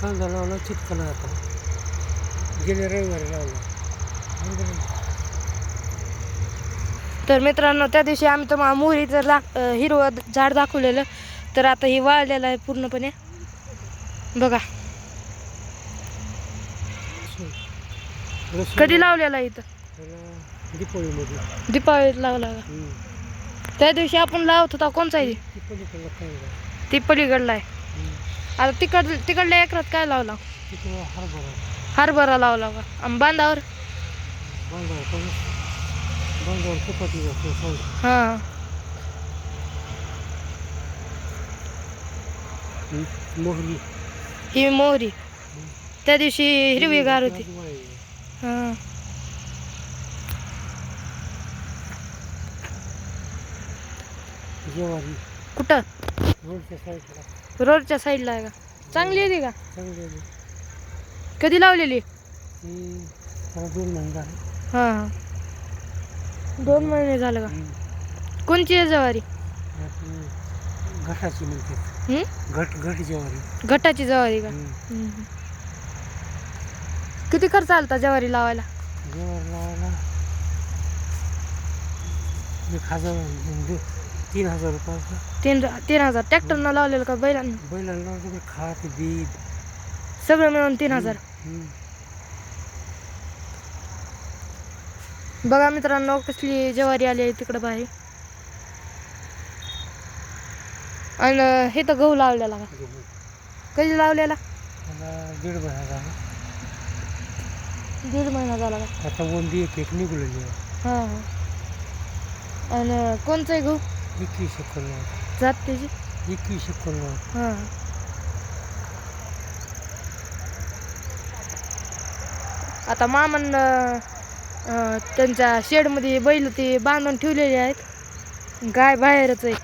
कांदा लावला चिटकला आता. गेल्या रविवारी लावला तर मित्रांनो त्या दिवशी आम्ही तुम्हाला मोहरीचं ला अं, हिरवं झाड दाखवलेलं. तर आता हे वाळलेलं आहे पूर्णपणे. बघा. कधी लावलेलं इथं? दीपावळीमध्ये दीपावळीत लावला. त्या दिवशी आपण लावत होता. कोणचा ती पलीकडला आहे. आता तिकड तिकडल्या एकरात काय लावला? हरभरा. लावला का? आणि बांधावर? हां. मोहरी. ही मोहरी. त्या दिवशी हिरवीगार होती. हां. कुठं? रोडच्या साईडला. रोडच्या साईडला आहे का? चांगली आहे ती का? चांगली आहे. कधी लावलेली? ती दोन महिने झाले. हां दोन महिने झालं का. कोणची आहे ज्वारी? आपली घटाची म्हणते. हं? घट घट ज्वारी. गटाची ज्वारी का. किती खर्च आलता ज्वारी लावायला? ज्वारी लावायला एक हजार दो- तीन हजार रुपयाचा तीन तीन हजार. ट्रॅक्टरनं लावलेलं का बैलांना? बैलांना लावतो ते खात बीज सगळं मिळून तीन हजार. हम्म. बघा मित्रांनो कसली ज्वारी आली आहे तिकडं बाहेर. आणि हे तर गहू लावलेला का? गहू. कधी लावलेला? मला दीड महिना झाला. दीड महिना झाला का? आता एक एक निघलेली आहे हां हां. आणि कोणचं आहे गहू? एकवीस एकोणनव्वद. जात त्याची? एकवीस एकोणनव्वद. हां. आता मामन त्यांच्या शेडमध्ये बैल ते बांधून ठेवलेले आहेत. गाय बाहेरच आहे.